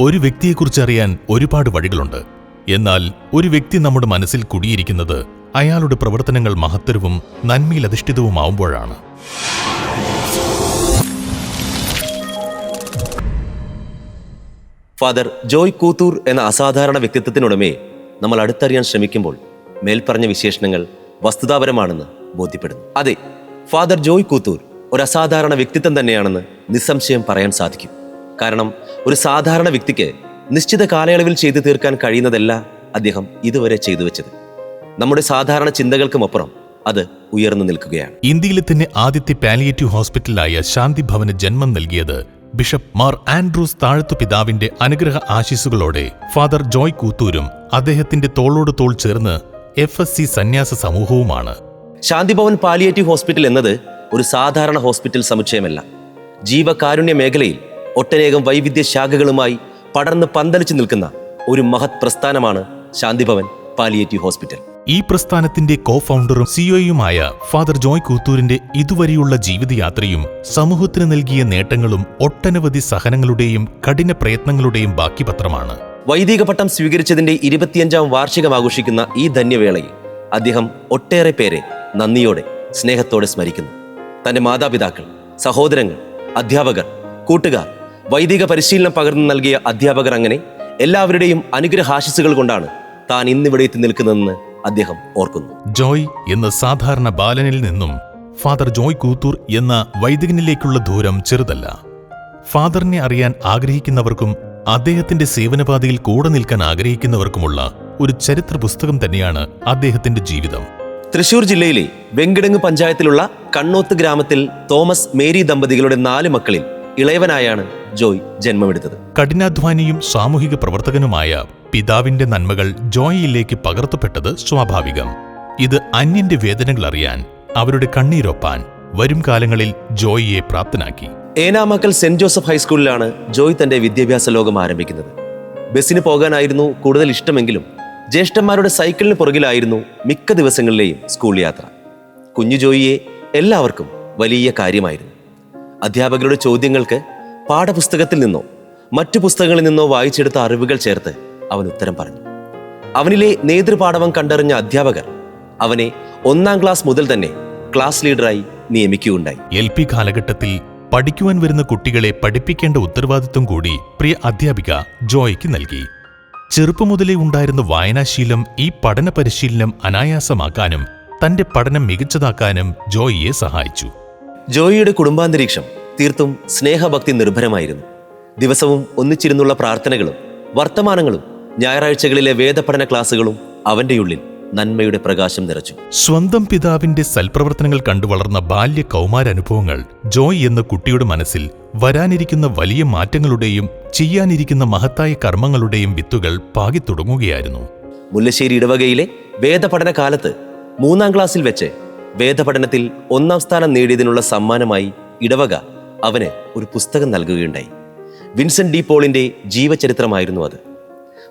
ഒരു വ്യക്തിയെക്കുറിച്ച് അറിയാൻ ഒരുപാട് വഴികളുണ്ട്. എന്നാൽ ഒരു വ്യക്തി നമ്മുടെ മനസ്സിൽ കുടിയിരിക്കുന്നത് അയാളുടെ പ്രവർത്തനങ്ങൾ മഹത്തരവും നന്മയിൽ നന്മയിലധിഷ്ഠിതവുമാവുമ്പോഴാണ്. ഫാദർ ജോയ് കൂത്തൂർ എന്ന അസാധാരണ വ്യക്തിത്വത്തിനുടമേ നമ്മൾ അടുത്തറിയാൻ ശ്രമിക്കുമ്പോൾ മേൽപ്പറഞ്ഞ വിശേഷണങ്ങൾ വസ്തുതാപരമാണെന്ന് ബോധ്യപ്പെടുന്നു. അതെ ഫാദർ ജോയ് കൂത്തൂർ ഒരു അസാധാരണ വ്യക്തിത്വം തന്നെയാണെന്ന് നിസ്സംശയം പറയാൻ സാധിക്കും. കാരണം ഒരു സാധാരണ വ്യക്തിക്ക് നിശ്ചിത കാലയളവിൽ ചെയ്തു തീർക്കാൻ കഴിയുന്നതല്ല അദ്ദേഹം ഇതുവരെ ചെയ്തു വെച്ചത്. നമ്മുടെ സാധാരണ ചിന്തകൾക്കുമപ്പുറം അത് ഉയർന്നു നിൽക്കുകയാണ്. ഇന്ത്യയിലെ തന്നെ ആദ്യത്തെ പാലിയേറ്റീവ് ഹോസ്പിറ്റലായ ശാന്തി ഭവന് ജന്മം നൽകിയത് ബിഷപ്പ് മാർ ആൻഡ്രൂസ് താഴത്തു പിതാവിന്റെ അനുഗ്രഹ ആശീസുകളോടെ ഫാദർ ജോയ് കൂത്തൂരും അദ്ദേഹത്തിന്റെ തോളോട് തോൾ ചേർന്ന് എഫ് എസ് സി സന്യാസ സമൂഹവുമാണ്. ശാന്തിഭവൻ പാലിയേറ്റീവ് ഹോസ്പിറ്റൽ എന്നത് ഒരു സാധാരണ ഹോസ്പിറ്റൽ സമുച്ചയമല്ല. ജീവകാരുണ്യ മേഖലയിൽ ഒട്ടനേകം വൈവിധ്യ ശാഖകളുമായി പടർന്ന് പന്തലിച്ചു നിൽക്കുന്ന ഒരു മഹത് പ്രസ്ഥാനമാണ് ശാന്തിഭവൻ പാലിയേറ്റീവ് ഹോസ്പിറ്റൽ. ഈ പ്രസ്ഥാനത്തിന്റെ കോ ഫൗണ്ടറും സിഒയുമായ ഫാദർ ജോയ് കൂത്തൂരിന്റെ ഇതുവരെയുള്ള ജീവിതയാത്രയും സമൂഹത്തിന് നൽകിയ നേട്ടങ്ങളും ഒട്ടനവധി സഹനങ്ങളുടെയും കഠിന പ്രയത്നങ്ങളുടെയും ബാക്കി പത്രമാണ് വൈദിക പട്ടം സ്വീകരിച്ചതിന്റെ ഇരുപത്തിയഞ്ചാം വാർഷികം ആഘോഷിക്കുന്ന ഈ ധന്യവേളയിൽ അദ്ദേഹം ഒട്ടേറെ പേരെ നന്ദിയോടെ സ്നേഹത്തോടെ സ്മരിക്കുന്നു. തന്റെ മാതാപിതാക്കൾ സഹോദരങ്ങൾ അധ്യാപകർ കൂട്ടുകാർ വൈദിക പരിശീലനം പകർന്നു നൽകിയ അധ്യാപകർ അങ്ങനെ എല്ലാവരുടെയും അനുഗ്രഹാശിസുകൾ കൊണ്ടാണ് താൻ ഇന്നിവിടെ എത്തി നിൽക്കുന്നതെന്ന് അദ്ദേഹം ഓർക്കുന്നു. ജോയ് എന്ന സാധാരണ ബാലനിൽ നിന്നും ഫാദർ ജോയ് കൂത്തൂർ എന്ന വൈദികനിലേക്കുള്ള ദൂരം ചെറുതല്ല. ഫാദറിനെ അറിയാൻ ആഗ്രഹിക്കുന്നവർക്കും അദ്ദേഹത്തിന്റെ സേവനപാതയിൽ കൂടെ നിൽക്കാൻ ആഗ്രഹിക്കുന്നവർക്കുമുള്ള ഒരു ചരിത്ര പുസ്തകം തന്നെയാണ് അദ്ദേഹത്തിന്റെ ജീവിതം. തൃശൂർ ജില്ലയിലെ വെങ്കിടങ്ങ് പഞ്ചായത്തിലുള്ള കണ്ണോത്ത് ഗ്രാമത്തിൽ തോമസ് മേരി ദമ്പതികളുടെ നാല് മക്കളിൽ ഇളയവനായാണ് ജോയ് ജന്മമെടുത്തത്. കഠിനാധ്വാനിയും സാമൂഹിക പ്രവർത്തകനുമായ പിതാവിന്റെ നന്മകൾ ജോയിയിലേക്ക് പകർത്തപ്പെട്ടത് സ്വാഭാവികം. ഇത് അന്യന്റെ വേദനകൾ അറിയാൻ അവരുടെ കണ്ണീരൊപ്പാൻ വരും കാലങ്ങളിൽ ജോയിയെ പ്രാപ്തനാക്കി. ഏനാമക്കൽ സെന്റ് ജോസഫ് ഹൈസ്കൂളിലാണ് ജോയ് തന്റെ വിദ്യാഭ്യാസ ലോകം ആരംഭിക്കുന്നത്. ബസ്സിന് പോകാനായിരുന്നു കൂടുതൽ ഇഷ്ടമെങ്കിലും ജ്യേഷ്ഠന്മാരുടെ സൈക്കിളിന് പുറകിലായിരുന്നു മിക്ക ദിവസങ്ങളിലെയും സ്കൂൾ യാത്ര. കുഞ്ഞു ജോയിയെ എല്ലാവർക്കും വലിയ കാര്യമായിരുന്നു. അധ്യാപകരുടെ ചോദ്യങ്ങൾക്ക് പാഠപുസ്തകത്തിൽ നിന്നോ മറ്റു പുസ്തകങ്ങളിൽ നിന്നോ വായിച്ചെടുത്ത അറിവുകൾ ചേർത്ത് അവൻ ഉത്തരം പറഞ്ഞു. അവനിലെ നേതൃപാഠവം കണ്ടറിഞ്ഞ അധ്യാപകർ അവനെ ഒന്നാം ക്ലാസ് മുതൽ തന്നെ ക്ലാസ് ലീഡറായി നിയമിക്കുകയുണ്ടായി. എൽ പി കാലഘട്ടത്തിൽ പഠിക്കുവാൻ വരുന്ന കുട്ടികളെ പഠിപ്പിക്കേണ്ട ഉത്തരവാദിത്വം കൂടി പ്രിയ അധ്യാപിക ജോയ്ക്ക് നൽകി. ചെറുപ്പം മുതലേ ഉണ്ടായിരുന്ന വായനാശീലം ഈ പഠന പരിശീലനം അനായാസമാക്കാനും തന്റെ പഠനം മികച്ചതാക്കാനും ജോയിയെ സഹായിച്ചു. ജോയിയുടെ കുടുംബാന്തരീക്ഷം തീർത്തും സ്നേഹഭക്തി നിർഭരമായിരുന്നു. ദിവസവും ഒന്നിച്ചിരുന്നുള്ള പ്രാർത്ഥനകളും വർത്തമാനങ്ങളും ഞായറാഴ്ചകളിലെ വേദപഠന ക്ലാസുകളും അവന്റെ ഉള്ളിൽ. നന്മയുടെ പ്രകാശം നിറച്ചു. സ്വന്തം പിതാവിന്റെ സൽപ്രവർത്തനങ്ങൾ കണ്ടു വളർന്ന ബാല്യ കൗമാരനുഭവങ്ങൾ ജോയ് എന്ന കുട്ടിയുടെ മനസ്സിൽ വരാനിരിക്കുന്ന വലിയ മാറ്റങ്ങളുടെയും ചെയ്യാനിരിക്കുന്ന മഹത്തായ കർമ്മങ്ങളുടെയും വിത്തുകൾ പാകിത്തുടങ്ങുകയായിരുന്നു മുല്ലശ്ശേരി ഇടവകയിലെ വേദപഠന കാലത്ത് മൂന്നാം ക്ലാസ്സിൽ വെച്ച് വേദപഠനത്തിൽ ഒന്നാം സ്ഥാനം നേടിയതിനുള്ള സമ്മാനമായി ഇടവക അവന് ഒരു പുസ്തകം നൽകുകയുണ്ടായി. വിൻസെന്റ് ഡി പോളിന്റെ ജീവചരിത്രമായിരുന്നു അത്.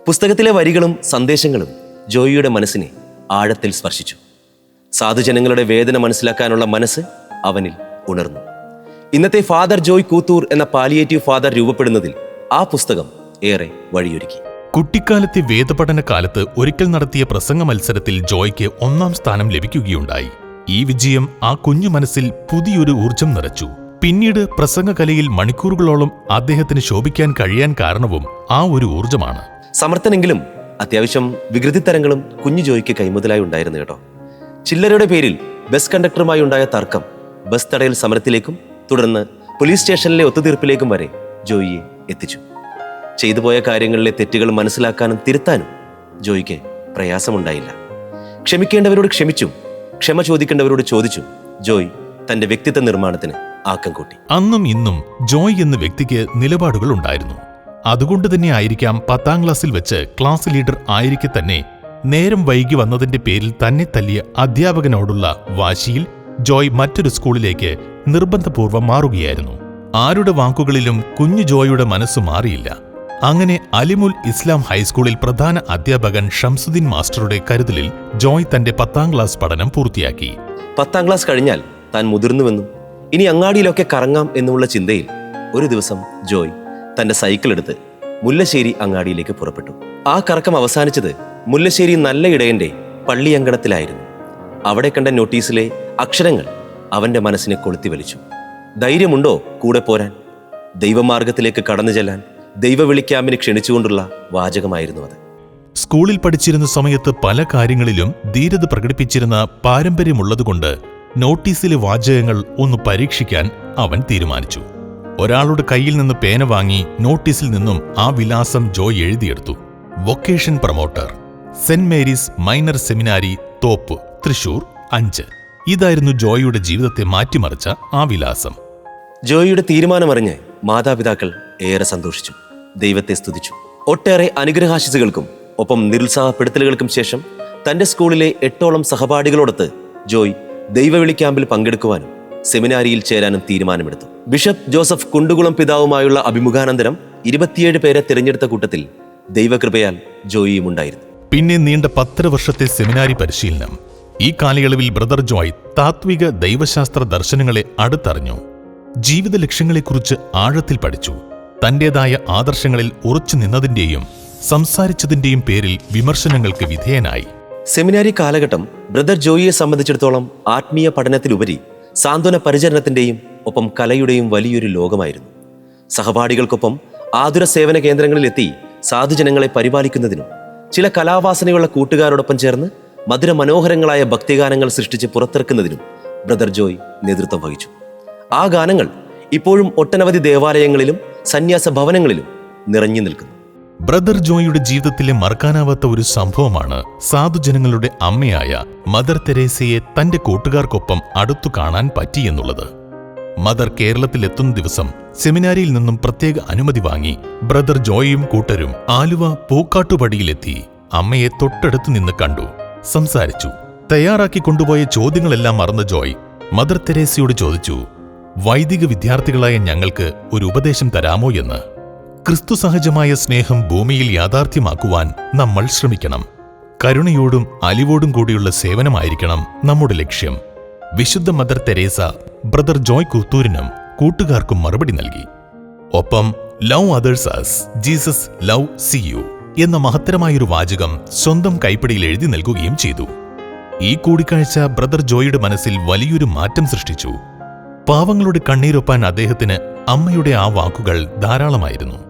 പുസ്തകത്തിലെ വരികളും സന്ദേശങ്ങളും ജോയിയുടെ മനസ്സിനെ ആഴത്തിൽ സ്പർശിച്ചു. സാധുജനങ്ങളുടെ വേദന മനസ്സിലാക്കാനുള്ള മനസ്സ് അവനിൽ ഉണർന്നു. ഇന്നത്തെ ഫാദർ ജോയ് കൂത്തൂർ എന്ന പാലിയേറ്റീവ് ഫാദർ രൂപപ്പെടുന്നതിൽ ആ പുസ്തകം ഏറെ വഴിയൊരുക്കി. കുട്ടിക്കാലത്തെ വേദപഠന കാലത്ത് ഒരിക്കൽ നടത്തിയ പ്രസംഗ മത്സരത്തിൽ ജോയ്ക്ക് ഒന്നാം സ്ഥാനം ലഭിക്കുകയുണ്ടായി. ഈ വിജയം ആ കുഞ്ഞു മനസ്സിൽ പുതിയൊരു ഊർജം നിറച്ചു. പിന്നീട് പ്രസംഗകലയിൽ മണിക്കൂറുകളോളം അദ്ദേഹത്തിന് ശോഭിക്കാൻ കഴിയാൻ കാരണവും ആ ഒരു ഊർജമാണ്. സമർത്ഥനെങ്കിലും അത്യാവശ്യം വികൃതിത്തരങ്ങളും കുഞ്ഞു ജോയിക്ക് കൈമുതലായി ഉണ്ടായിരുന്നു കേട്ടോ. ചില്ലറയുടെ പേരിൽ ബസ് കണ്ടക്ടറുമായി ഉണ്ടായ തർക്കം ബസ് തടയൽ സമരത്തിലേക്കും തുടർന്ന് പോലീസ് സ്റ്റേഷനിലെ ഒത്തുതീർപ്പിലേക്കും വരെ ജോയിയെ എത്തിച്ചു. ചെയ്തു പോയ കാര്യങ്ങളിലെ തെറ്റുകൾ മനസ്സിലാക്കാനും തിരുത്താനും ജോയിക്ക് പ്രയാസമുണ്ടായില്ല. ക്ഷമിക്കേണ്ടവരോട് ക്ഷമിച്ചു ക്ഷമ ചോദിക്കേണ്ടവരോട് ചോദിച്ചു ജോയ് തന്റെ വ്യക്തിത്വ നിർമ്മാണത്തിന് ആക്കം കൂട്ടി. അന്നും ഇന്നും ജോയ് എന്ന വ്യക്തിക്ക് നിലപാടുകൾ ഉണ്ടായിരുന്നു. അതുകൊണ്ട് തന്നെ ആയിരിക്കാം പത്താം ക്ലാസ്സിൽ വെച്ച് ക്ലാസ് ലീഡർ ആയിരിക്കെ തന്നെ നേരം വൈകി വന്നതിന്റെ പേരിൽ തന്നെ തല്ലിയ അധ്യാപകനോടുള്ള വാശിയിൽ ജോയ് മറ്റൊരു സ്കൂളിലേക്ക് നിർബന്ധപൂർവം മാറുകയായിരുന്നു. ആരുടെ വാക്കുകളിലും കുഞ്ഞു ജോയുടെ മനസ്സ് മാറിയില്ല. അങ്ങനെ അലിമുൽ ഇസ്ലാം ഹൈസ്കൂളിൽ പ്രധാന അധ്യാപകൻ ഷംസുദ്ദീൻ മാസ്റ്ററുടെ കരുതലിൽ ജോയ് തന്റെ പത്താം ക്ലാസ് പഠനം പൂർത്തിയാക്കി. പത്താം ക്ലാസ് കഴിഞ്ഞാൽ താൻ മുതിർന്നുവെന്നും ഇനി അങ്ങാടിയിലൊക്കെ കറങ്ങാം എന്നുള്ള ചിന്തയിൽ ഒരു ദിവസം ജോയ് തന്റെ സൈക്കിൾ എടുത്ത് മുല്ലശ്ശേരി അങ്ങാടിയിലേക്ക് പുറപ്പെട്ടു. ആ കറക്കം അവസാനിച്ചത് മുല്ലശ്ശേരി നല്ല ഇടയന്റെ പള്ളിയങ്കണത്തിലായിരുന്നു അവിടെ കണ്ട നോട്ടീസിലെ അക്ഷരങ്ങൾ അവന്റെ മനസ്സിനെ കൊളുത്തി വലിച്ചു. ധൈര്യമുണ്ടോ കൂടെ പോരാൻ? ദൈവമാർഗത്തിലേക്ക് കടന്നു ചെല്ലാൻ ദൈവവിളിക്കാമിന് ക്ഷണിച്ചുകൊണ്ടുള്ള വാചകമായിരുന്നു അത്. സ്കൂളിൽ പഠിച്ചിരുന്ന സമയത്ത് പല കാര്യങ്ങളിലും ധീരത പ്രകടിപ്പിച്ചിരുന്ന പാരമ്പര്യമുള്ളതുകൊണ്ട് നോട്ടീസിലെ വാചകങ്ങൾ ഒന്ന് പരീക്ഷിക്കാൻ അവൻ തീരുമാനിച്ചു. ഒരാളുടെ കയ്യിൽ നിന്ന് പേന വാങ്ങി നോട്ടീസിൽ നിന്നും ആ വിലാസം Joy എഴുതിയെടുത്തു. Vocation promoter. Saint Mary's minor seminary Thope Thrissur അഞ്ച്. ഇതായിരുന്നു ജോയിയുടെ ജീവിതത്തെ മാറ്റിമറിച്ച ആ വിലാസം. ജോയിയുടെ തീരുമാനമറിഞ്ഞ് മാതാപിതാക്കൾ ഏറെ സന്തോഷിച്ചു. ദൈവത്തെ സ്തുതിച്ചു. ഒട്ടേറെ അനുഗ്രഹാശിസുകൾക്കും ഒപ്പം നിരുത്സാഹപ്പെടുത്തലുകൾക്കും ശേഷം തന്റെ സ്കൂളിലെ എട്ടോളം സഹപാഠികളോടൊത്ത് ജോയ് ദൈവവിളി ക്യാമ്പിൽ പങ്കെടുക്കുവാനും സെമിനാരിയിൽ ചേരാനും തീരുമാനമെടുത്തു. ബിഷപ്പ് ജോസഫ് കുണ്ടുകുളം പിതാവുമായുള്ള അഭിമുഖാനന്തരം ഇരുപത്തിയേഴ് പേരെ തിരഞ്ഞെടുത്ത കൂട്ടത്തിൽ ദൈവകൃപയാൽ ജോയിയും ഉണ്ടായിരുന്നു പിന്നെ നീണ്ട പത്തര വർഷത്തെ സെമിനാരി പരിശീലനം. ഈ കാലയളവിൽ ബ്രദർ ജോയ് താത്വിക ദൈവശാസ്ത്ര ദർശനങ്ങളെ അടുത്തറിഞ്ഞു. ജീവിത ലക്ഷ്യങ്ങളെക്കുറിച്ച് ആഴത്തിൽ പഠിച്ചു. തന്റേതായ ആദർശങ്ങളിൽ ഉറച്ചു നിന്നതിന്റെയും സംസാരിച്ചതിന്റെയും പേരിൽ വിമർശനങ്ങൾക്ക് വിധേയനായി. സെമിനാരി കാലഘട്ടം ബ്രദർ ജോയിയെ സംബന്ധിച്ചിടത്തോളം ആത്മീയ പഠനത്തിലുപരി സാന്ത്വന പരിചരണത്തിന്റെയും ഒപ്പം കലയുടെയും വലിയൊരു ലോകമായിരുന്നു. സഹപാഠികൾക്കൊപ്പം ആതുര സേവന കേന്ദ്രങ്ങളിലെത്തി സാധുജനങ്ങളെ പരിപാലിക്കുന്നതിനും ചില കലാവാസനയുള്ള കൂട്ടുകാരോടൊപ്പം ചേർന്ന് മധുര മനോഹരങ്ങളായ ഭക്തിഗാനങ്ങൾ സൃഷ്ടിച്ച് പുറത്തിറക്കുന്നതിനും ബ്രദർ ജോയ് നേതൃത്വം വഹിച്ചു. ആ ഗാനങ്ങൾ ഇപ്പോഴും ഒട്ടനവധി ദേവാലയങ്ങളിലും സന്യാസ ഭവനങ്ങളിലും നിറഞ്ഞു നിൽക്കുന്നു. ബ്രദർ ജോയിയുടെ ജീവിതത്തിലെ മറക്കാനാവാത്ത ഒരു സംഭവമാണ് സാധുജനങ്ങളുടെ അമ്മയായ മദർ തെരേസയെ തന്റെ കൂട്ടുകാർക്കൊപ്പം അടുത്തു കാണാൻ പറ്റിയെന്നുള്ളത് മദർ കേരളത്തിലെത്തുന്ന ദിവസം സെമിനാരിയിൽ നിന്നും പ്രത്യേക അനുമതി വാങ്ങി ബ്രദർ ജോയിയും കൂട്ടരും ആലുവ പൂക്കാട്ടുപടിയിലെത്തി അമ്മയെ തൊട്ടടുത്ത് നിന്ന് കണ്ടു സംസാരിച്ചു. തയ്യാറാക്കി കൊണ്ടുപോയ ചോദ്യങ്ങളെല്ലാം മറന്ന ജോയ് മദർ തെരേസയോട് ചോദിച്ചു വൈദിക വിദ്യാർത്ഥികളായ ഞങ്ങൾക്ക് ഒരു ഉപദേശം തരാമോ എന്ന്? ക്രിസ്തു സഹജമായ സ്നേഹം ഭൂമിയിൽ യാഥാർത്ഥ്യമാക്കുവാൻ നമ്മൾ ശ്രമിക്കണം. കരുണയോടും അലിവോടും കൂടിയുള്ള സേവനമായിരിക്കണം നമ്മുടെ ലക്ഷ്യം. വിശുദ്ധ മദർ തെരേസ ബ്രദർ ജോയ് കുത്തൂരിനും കൂട്ടുകാർക്കും മറുപടി നൽകി. ഒപ്പം love others as Jesus loves you എന്ന മഹത്തരമായൊരു വാചകം സ്വന്തം കൈപ്പിടിയിൽ എഴുതി നൽകുകയും ചെയ്തു. ഈ കൂടിക്കാഴ്ച ബ്രദർ ജോയിയുടെ മനസ്സിൽ വലിയൊരു മാറ്റം സൃഷ്ടിച്ചു. പാവങ്ങളുടെ കണ്ണീരൊപ്പാൻ അദ്ദേഹത്തിന് അമ്മയുടെ ആ വാക്കുകൾ ധാരാളമായിരുന്നു.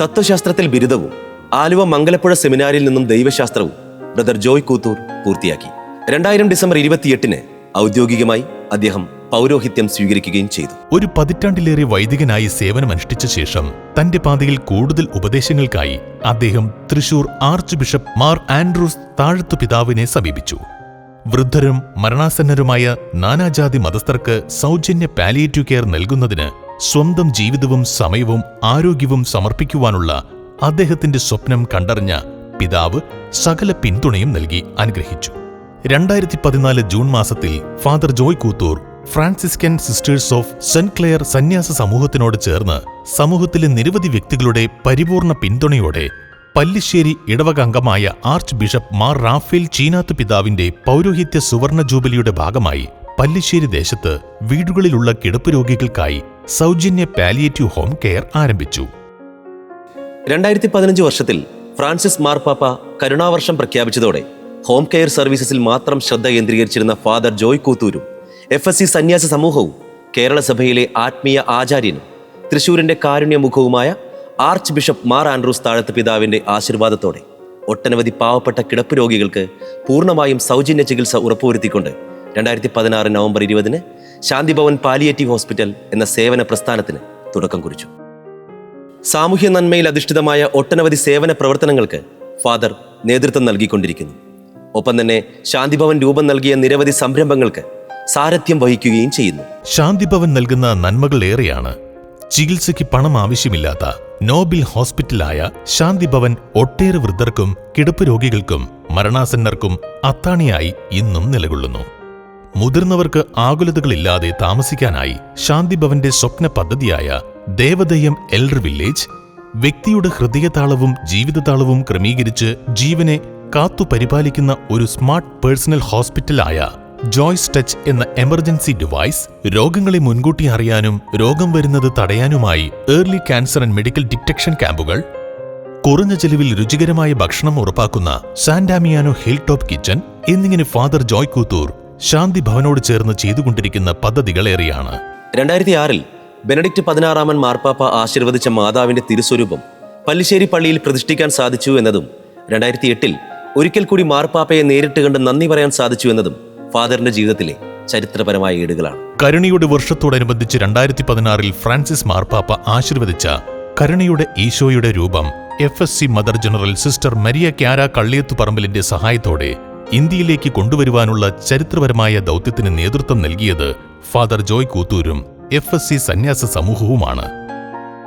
തത്വശാസ്ത്രത്തിൽ ബിരുദവും ആലുവ മംഗലപ്പുഴ സെമിനാരിൽ നിന്നും ദൈവശാസ്ത്രവും ബ്രദർ ജോയ് കൂത്തൂർ പൂർത്തിയാക്കി. രണ്ടായിരം ഡിസംബർ ഇരുപത്തിയെട്ടിന് ഔദ്യോഗികമായി അദ്ദേഹം പൗരോഹിത്യം സ്വീകരിക്കുകയും ചെയ്തു. ഒരു പതിറ്റാണ്ടിലേറെ വൈദികനായി സേവനമനുഷ്ഠിച്ച ശേഷം തന്റെ പാതയിൽ കൂടുതൽ ഉപദേശങ്ങൾക്കായി അദ്ദേഹം Thrissur archbishop Mar Andrews Thazhath പിതാവിനെ സമീപിച്ചു. വൃദ്ധരും മരണാസന്നരുമായ നാനാജാതി മതസ്ഥർക്ക് സൗജന്യ പാലിയേറ്റീവ് കെയർ നൽകുന്നതിന് സ്വന്തം ജീവിതവും സമയവും ആരോഗ്യവും സമർപ്പിക്കുവാനുള്ള അദ്ദേഹത്തിന്റെ സ്വപ്നം കണ്ടറിഞ്ഞ പിതാവ് സകല പിന്തുണയും നൽകി അനുഗ്രഹിച്ചു. രണ്ടായിരത്തി പതിനാല് ജൂൺ മാസത്തിൽ father Joy Koothur Franciscan sisters of saint Clare സന്യാസ സമൂഹത്തിനോട് ചേർന്ന് സമൂഹത്തിലെ നിരവധി വ്യക്തികളുടെ പരിപൂർണ പിന്തുണയോടെ പല്ലിശ്ശേരി ഇടവക അംഗമായ archbishop Mar Raphael Cheenath പിതാവിന്റെ പൗരോഹിത്യ സുവർണ ജൂബിലിയുടെ ഭാഗമായി പല്ലിശ്ശേരി ദേശത്ത് വീടുകളിലുള്ള കിടപ്പ് രോഗികൾക്കായി സൗജന്യ പാലിയേറ്റീവ് ഹോം കെയർ ആരംഭിച്ചു. രണ്ടായിരത്തി പതിനഞ്ച് വർഷത്തിൽ ഫ്രാൻസിസ് മാർപ്പാപ്പ കരുണാവർഷം പ്രഖ്യാപിച്ചതോടെ ഹോം കെയർ സർവീസസിൽ മാത്രം ശ്രദ്ധ കേന്ദ്രീകരിച്ചിരുന്ന ഫാദർ ജോയ് കൂത്തൂരും എഫ് എസ് സി സന്യാസ സമൂഹവും കേരള സഭയിലെ ആത്മീയ ആചാര്യനും തൃശൂരിന്റെ കാരുണ്യമുഖവുമായ archbishop Mar Andrews Thazhath പിതാവിന്റെ ആശീർവാദത്തോടെ ഒട്ടനവധി പാവപ്പെട്ട കിടപ്പ് രോഗികൾക്ക് പൂർണമായും സൗജന്യ ചികിത്സ ഉറപ്പുവരുത്തിക്കൊണ്ട് രണ്ടായിരത്തി പതിനാറ് നവംബർ ഇരുപതിന് ശാന്തിഭവൻ പാലിയേറ്റീവ് ഹോസ്പിറ്റൽ എന്ന സേവന പ്രസ്ഥാനത്തിന് തുടക്കം കുറിച്ചു. സാമൂഹ്യ നന്മയിൽ അധിഷ്ഠിതമായ ഒട്ടനവധി സേവന പ്രവർത്തനങ്ങൾക്ക് ഫാദർ നേതൃത്വം നൽകിക്കൊണ്ടിരിക്കുന്നു. ഒപ്പം തന്നെ ശാന്തിഭവൻ രൂപം നൽകിയ നിരവധി സംരംഭങ്ങൾക്ക് സാരഥ്യം വഹിക്കുകയും ചെയ്യുന്നു. ശാന്തിഭവൻ നൽകുന്ന നന്മകൾ ഏറെയാണ്. ചികിത്സയ്ക്ക് പണം ആവശ്യമില്ലാത്ത നോബിൽ ഹോസ്പിറ്റലായ ശാന്തിഭവൻ ഒട്ടേറെ വൃദ്ധർക്കും കിടപ്പ് രോഗികൾക്കും മരണാസന്നർക്കും അത്താണിയായി ഇന്നും നിലകൊള്ളുന്നു. മുതിർന്നവർക്ക് ആകുലതകളില്ലാതെ താമസിക്കാനായി ശാന്തിഭവന്റെ സ്വപ്ന പദ്ധതിയായ ദേവദയം എൽഡർ വില്ലേജ് വ്യക്തിയുടെ ഹൃദയതാളവും ജീവിതതാളവും ക്രമീകരിച്ച് ജീവനെ കാത്തുപരിപാലിക്കുന്ന ഒരു സ്മാർട്ട് പേഴ്സണൽ ഹോസ്പിറ്റലായ ജോയ്സ് ടച്ച് എന്ന എമർജൻസി ഡിവൈസ് രോഗങ്ങളെ മുൻകൂട്ടി അറിയാനും രോഗം വരുന്നത് തടയാനുമായി early cancer and medical detection ക്യാമ്പുകൾ കുറഞ്ഞ ചെലവിൽ രുചികരമായ ഭക്ഷണം ഉറപ്പാക്കുന്ന San Damiano hill top kitchen എന്നിങ്ങനെ ഫാദർ ജോയ് കൂത്തൂർ ശാന്തി ഭവനോട് ചേർന്ന് ചെയ്തുകൊണ്ടിരിക്കുന്ന പദ്ധതികളേറെയാണ്. രണ്ടായിരത്തി ആറിൽ ബെനഡിക്ട് പതിനാറാമൻ മാർപ്പാപ്പ ആശീർവദിച്ച മാതാവിന്റെ തിരുസ്വരൂപം പല്ലിശ്ശേരി പള്ളിയിൽ പ്രതിഷ്ഠിക്കാൻ സാധിച്ചു എന്നതും രണ്ടായിരത്തി എട്ടിൽ ഒരിക്കൽ കൂടി മാർപ്പാപ്പയെ നേരിട്ട് കണ്ട് നന്ദി പറയാൻ സാധിച്ചു എന്നതും ഫാദറിന്റെ ജീവിതത്തിലെ ചരിത്രപരമായ ഏടുകളാണ്. കരുണിയുടെ വർഷത്തോടനുബന്ധിച്ച് രണ്ടായിരത്തി പതിനാറിൽ ഫ്രാൻസിസ് മാർപ്പാപ്പ ആശീർവദിച്ച കരുണിയുടെ ഈശോയുടെ രൂപം F S C mother general sister Maria Chiara കള്ളിയത്തു പറമ്പിലിന്റെ സഹായത്തോടെ ഇന്ത്യയിലേക്ക് കൊണ്ടുവരുവാനുള്ള ചരിത്രപരമായ ദൗത്യത്തിന് നേതൃത്വം നൽകിയത് ഫാദർ ജോയ് കൂത്തൂരും എഫ് എസ് സി സന്യാസ സമൂഹവുമാണ്.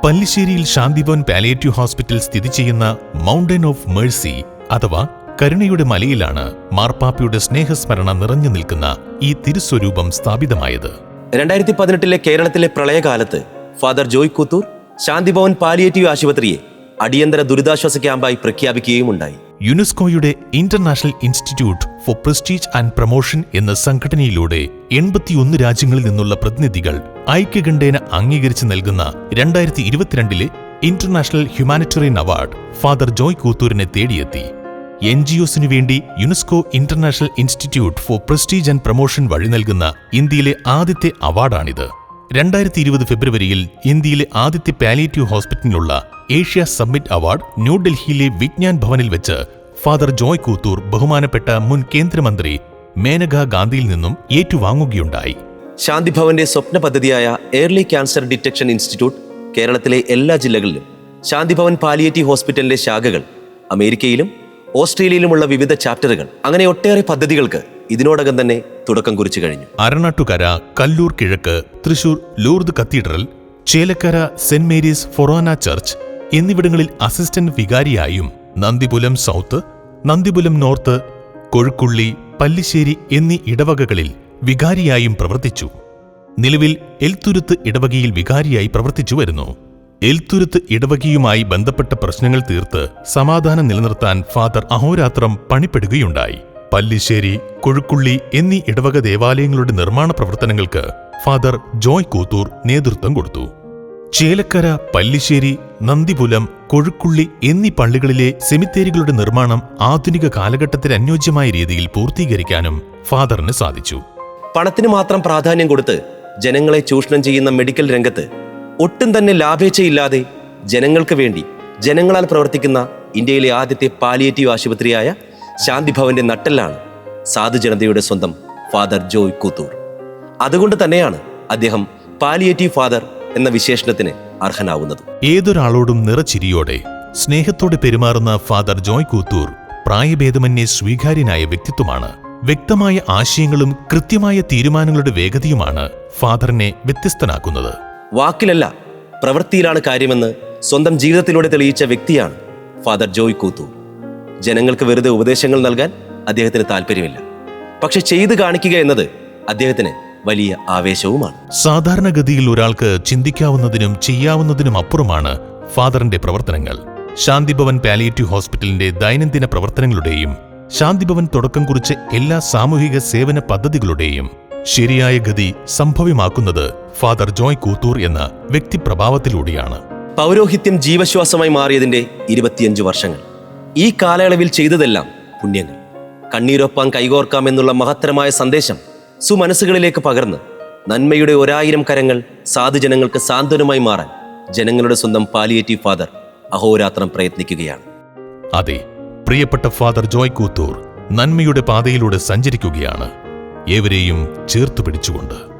പല്ലിശ്ശേരിയിൽ ശാന്തിഭവൻ പാലിയേറ്റീവ് ഹോസ്പിറ്റൽ സ്ഥിതി ചെയ്യുന്ന മൗണ്ടൻ ഓഫ് മേഴ്സി അഥവാ കരുണയുടെ മലയിലാണ് മാർപ്പാപ്പയുടെ സ്നേഹസ്മരണ നിറഞ്ഞു നിൽക്കുന്ന ഈ തിരുസ്വരൂപം സ്ഥാപിതമായത്. രണ്ടായിരത്തി പതിനെട്ടിലെ കേരളത്തിലെ പ്രളയകാലത്ത് ഫാദർ ജോയ് കൂത്തൂർ ശാന്തിഭവൻ പാലിയേറ്റീവ് ആശുപത്രിയെ അടിയന്തര ദുരിതാശ്വാസ ക്യാമ്പായി പ്രഖ്യാപിക്കുകയും ഉണ്ടായി യുനെസ്കോയുടെ international institute for prestige and promotion എന്ന സംഘടനയിലൂടെ എൺപത്തിയൊന്ന് രാജ്യങ്ങളിൽ നിന്നുള്ള പ്രതിനിധികൾ ഐക്യകണ്ഠേന അംഗീകരിച്ച് നൽകുന്ന രണ്ടായിരത്തി ഇരുപത്തിരണ്ടിലെ international humanitarian award father Joy കൂത്തൂരിനെ തേടിയെത്തി. എൻ ജി ഒസിനു വേണ്ടി UNESCO international institute for prestige and promotion വഴി നൽകുന്ന ഇന്ത്യയിലെ ആദ്യത്തെ അവാർഡാണിത്. രണ്ടായിരത്തി ഇരുപത് ഫെബ്രുവരിയിൽ ഇന്ത്യയിലെ ആദ്യത്തെ പാലിയേറ്റീവ് ഹോസ്പിറ്റലിനുള്ള ഏഷ്യ സമ്മിറ്റ് അവാർഡ് ന്യൂഡൽഹിയിലെ വിജ്ഞാൻ ഭവനിൽ വെച്ച് ഫാദർ ജോയ് കൂത്തൂർ ബഹുമാനപ്പെട്ട മുൻ കേന്ദ്രമന്ത്രി മേനക ഗാന്ധിയിൽ നിന്നും ഏറ്റുവാങ്ങുകയുണ്ടായി. ശാന്തിഭവന്റെ സ്വപ്ന പദ്ധതിയായ എയർലി ക്യാൻസർ ഡിറ്റക്ഷൻ ഇൻസ്റ്റിറ്റ്യൂട്ട് കേരളത്തിലെ എല്ലാ ജില്ലകളിലും ശാന്തിഭവൻ പാലിയേറ്റീവ് ഹോസ്പിറ്റലിന്റെ ശാഖകൾ അമേരിക്കയിലും ഓസ്ട്രേലിയയിലുമുള്ള വിവിധ ചാപ്റ്ററുകൾ അങ്ങനെ ഒട്ടേറെ പദ്ധതികൾക്ക് ഇതിനോടകം തന്നെ തുടക്കം കുറിച്ചു കഴിഞ്ഞു. അരണാട്ടുകര കല്ലൂർ കിഴക്ക് Thrissur Lourdes cathedral Chelakkara saint Mary's forane church എന്നിവിടങ്ങളിൽ അസിസ്റ്റന്റ് വികാരിയായും നന്ദിപുലം സൗത്ത് നന്ദിപുലം നോർത്ത് കൊഴുക്കുള്ളി പല്ലിശ്ശേരി എന്നീ ഇടവകകളിൽ വികാരിയായും പ്രവർത്തിച്ചു. നിലവിൽ എൽത്തുരുത്ത് ഇടവകയിൽ വികാരിയായി പ്രവർത്തിച്ചു വരുന്നു. എൽത്തുരുത്ത് ഇടവകയുമായി ബന്ധപ്പെട്ട പ്രശ്നങ്ങൾ തീർത്ത് സമാധാനം നിലനിർത്താൻ ഫാദർ അഹോരാത്രം പണിപ്പെടുകയുണ്ടായി. പല്ലിശ്ശേരി കൊഴുക്കുള്ളി എന്നീ ഇടവക ദേവാലയങ്ങളുടെ നിർമ്മാണ പ്രവർത്തനങ്ങൾക്ക് ഫാദർ ജോയ് കൂത്തൂർ നേതൃത്വം കൊടുത്തു. ചേലക്കര പല്ലിശ്ശേരി നന്ദിപുലം കൊഴുക്കുള്ളി എന്നീ പള്ളികളിലെ സെമിത്തേരികളുടെ നിർമ്മാണം ആധുനിക കാലഘട്ടത്തിന് അനുയോജ്യമായ രീതിയിൽ പൂർത്തീകരിക്കാനും ഫാദറിന് സാധിച്ചു. പണത്തിന് മാത്രം പ്രാധാന്യം കൊടുത്ത് ജനങ്ങളെ ചൂഷണം ചെയ്യുന്ന മെഡിക്കൽ രംഗത്ത് ഒട്ടും തന്നെ ലാഭേച്ഛയില്ലാതെ ജനങ്ങൾക്ക് വേണ്ടി ജനങ്ങളാൽ പ്രവർത്തിക്കുന്ന ഇന്ത്യയിലെ ആദ്യത്തെ പാലിയേറ്റീവ് ആശുപത്രിയായ ശാന്തിഭവന്റെ നട്ടെല്ലാണ് സാധു ജനതയുടെ സ്വന്തം ഫാദർ ജോയ് കൂത്തൂർ. അതുകൊണ്ട് തന്നെയാണ് അദ്ദേഹം പാലിയേറ്റീവ് ഫാദർ എന്ന വിശേഷണത്തിന് അർഹനാവുന്നത്. ഏതൊരാളോടും നിറച്ചിരിയോടെ സ്നേഹത്തോടെ പെരുമാറുന്ന ഫാദർ ജോയ് കൂത്തൂർ പ്രായഭേദമന്യേ സ്വീകാര്യനായ വ്യക്തിത്വമാണ്. വ്യക്തമായ ആശയങ്ങളും കൃത്യമായ തീരുമാനങ്ങളുടെ വേഗതയുമാണ് ഫാദറിനെ വ്യത്യസ്തനാക്കുന്നത്. വാക്കിലല്ല പ്രവൃത്തിയിലാണ് കാര്യമെന്ന് സ്വന്തം ജീവിതത്തിലൂടെ തെളിയിച്ച വ്യക്തിയാണ് ഫാദർ ജോയ് കൂത്തൂർ. ജനങ്ങൾക്ക് വെറുതെ ഉപദേശങ്ങൾ നൽകാൻ അദ്ദേഹത്തിന് താല്പര്യമില്ല. പക്ഷെ ചെയ്തു കാണിക്കുക എന്നത് അദ്ദേഹത്തിന് വലിയ ആവേശവുമാണ്. സാധാരണഗതിയിൽ ഒരാൾക്ക് ചിന്തിക്കാവുന്നതിനും ചെയ്യാവുന്നതിനും അപ്പുറമാണ് ഫാദറിന്റെ പ്രവർത്തനങ്ങൾ. ശാന്തിഭവൻ പാലിയേറ്റീവ് ഹോസ്പിറ്റലിന്റെ ദൈനംദിന പ്രവർത്തനങ്ങളുടെയും ശാന്തിഭവൻ തുടക്കം കുറിച്ച എല്ലാ സാമൂഹിക സേവന പദ്ധതികളുടെയും ശരിയായ ഗതി സംഭവ്യമാക്കുന്നത് ഫാദർ ജോയ് കൂത്തൂർ എന്ന വ്യക്തിപ്രഭാവത്തിലൂടെയാണ്. പൗരോഹിത്യം ജീവശ്വാസമായി മാറിയതിന്റെ ഇരുപത്തിയഞ്ച് വർഷങ്ങൾ. ഈ കാലയളവിൽ ചെയ്തതെല്ലാം പുണ്യങ്ങൾ. കണ്ണീരൊപ്പാൻ കൈകോർക്കാം എന്നുള്ള മഹത്തരമായ സന്ദേശം സുമനസ്സുകളിലേക്ക് പകർന്ന് നന്മയുടെ ഒരായിരം കരങ്ങൾ സാധുജനങ്ങൾക്ക് സാന്ത്വനമായി മാറാൻ ജനങ്ങളുടെ സ്വന്തം പാലിയേറ്റീവ് ഫാദർ അഹോരാത്രം പ്രയത്നിക്കുകയാണ്. അതെ പ്രിയപ്പെട്ട ഫാദർ ജോയ് കൂത്തൂർ നന്മയുടെ പാതയിലൂടെ സഞ്ചരിക്കുകയാണ്. ഏവരെയും ചേർത്തു പിടിച്ചുകൊണ്ട്.